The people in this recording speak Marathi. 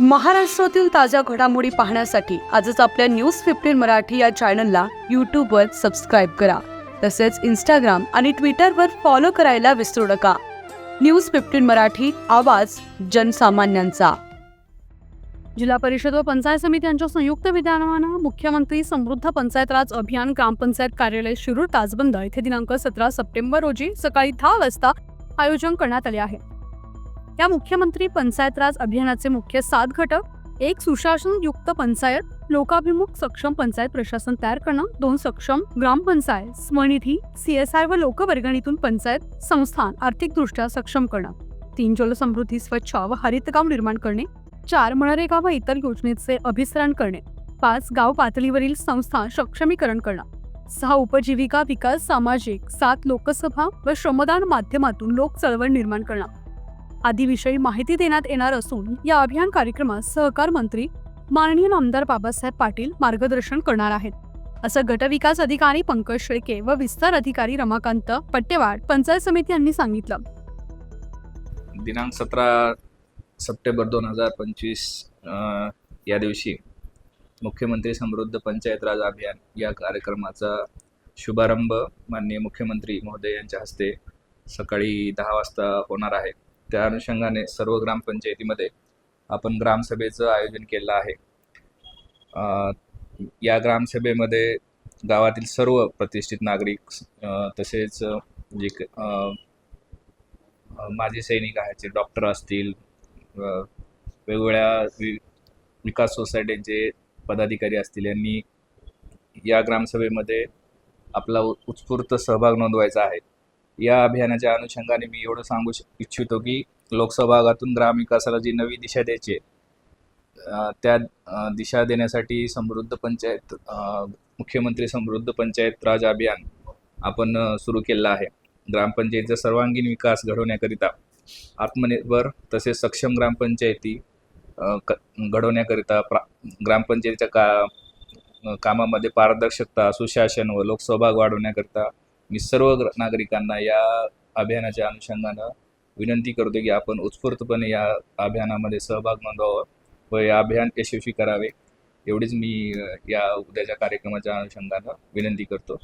महाराष्ट्रातील ताज्या घडामोडी पाहण्यासाठी आजच आपल्या न्यूज फिफ्टीन मराठी या चॅनलला यूट्यूबवर सबस्क्राईब करा. तसेच इंस्टाग्राम आणि ट्विटरवर फॉलो करायला विसरू नका. न्यूज फिफ्टीन मराठी आवाज जनसामान्यांचा. जिल्हा परिषद व पंचायत समिती यांच्या संयुक्त विधानानं मुख्यमंत्री समृद्ध पंचायत राज अभियान ग्रामपंचायत कार्यालय शिरूर ताजबंद येथे दिनांक सतरा सप्टेंबर रोजी सकाळी दहा वाजता आयोजन करण्यात आले आहे. या मुख्यमंत्री पंचायत राज अभियानाचे मुख्य सात घटक एक सुशासन युक्त पंचायत लोकाभिमुख सक्षम पंचायत प्रशासन तयार करणं दोन सक्षम ग्रामपंचायत स्वनिधी सीएसआर व लोकवर्गणीतून पंचायत संस्थान आर्थिकदृष्ट्या सक्षम करणं. तीन जलसमृद्धी स्वच्छ व हरितगाव निर्माण करणे. चार मनरेगा व इतर योजनेचे अभिसरण करणे. पाच गाव पातळीवरील संस्था सक्षमीकरण करणं. सहा उपजीविका विकास सामाजिक सात लोकसभा व श्रमदान माध्यमातून लोक चळवळ निर्माण करणं. आदीविषयी माहिती देण्यात येणार असून या अभियान कार्यक्रमात सहकार मंत्री माननीय नामदार बाबासाहेब पाटील मार्गदर्शन करणार आहेत. असं गटविकास अधिकारी पंकज शेळके व विस्तार अधिकारी रमाकांत पट्टेवाड पंचायत समिती यांनी सांगितलं. दिनांक सतरा सप्टेंबर दोन हजार पंचवीस या दिवशी मुख्यमंत्री समृद्ध पंचायत राज अभियान या कार्यक्रमाचा शुभारंभ माननीय मुख्यमंत्री महोदय यांच्या हस्ते सकाळी दहा वाजता होणार आहे. त्या अनुषंगाने सर्व ग्रामपंचायतीमध्ये आपण ग्रामसभेचं आयोजन केलं आहे. या ग्रामसभेमध्ये गावातील सर्व प्रतिष्ठित नागरिक तसेच जे माजी सैनिक आहेत जे डॉक्टर असतील वेगवेगळ्या वि विकास सोसायटीचे पदाधिकारी असतील यांनी या ग्रामसभेमध्ये आपला उत्स्फूर्त सहभाग नोंदवायचा आहे. या अभियानाच्या अनुषंगाने मी एवढं सांगू इच्छितो की लोकसहभागातून ग्रामविकासाला जी नवी दिशा द्यायची आहे त्या दिशा देण्यासाठी समृद्ध पंचायत मुख्यमंत्री समृद्ध पंचायत राज अभियान आपण सुरू केलेलं आहे. ग्रामपंचायतीचा सर्वांगीण विकास घडवण्याकरिता आत्मनिर्भर तसेच सक्षम ग्रामपंचायती क घडवण्याकरिता प्रा ग्रामपंचायतीच्या का कामामध्ये पारदर्शकता सुशासन व लोकसहभाग वाढवण्याकरिता मी सर्व नागरिकांना या अभियानाच्या अनुषंगानं विनंती करतो की आपण उत्स्फूर्तपणे या अभियानामध्ये सहभाग नोंदवावा व या अभियान यशस्वी करावे एवढीच मी या उद्याच्या कार्यक्रमाच्या अनुषंगानं विनंती करतो.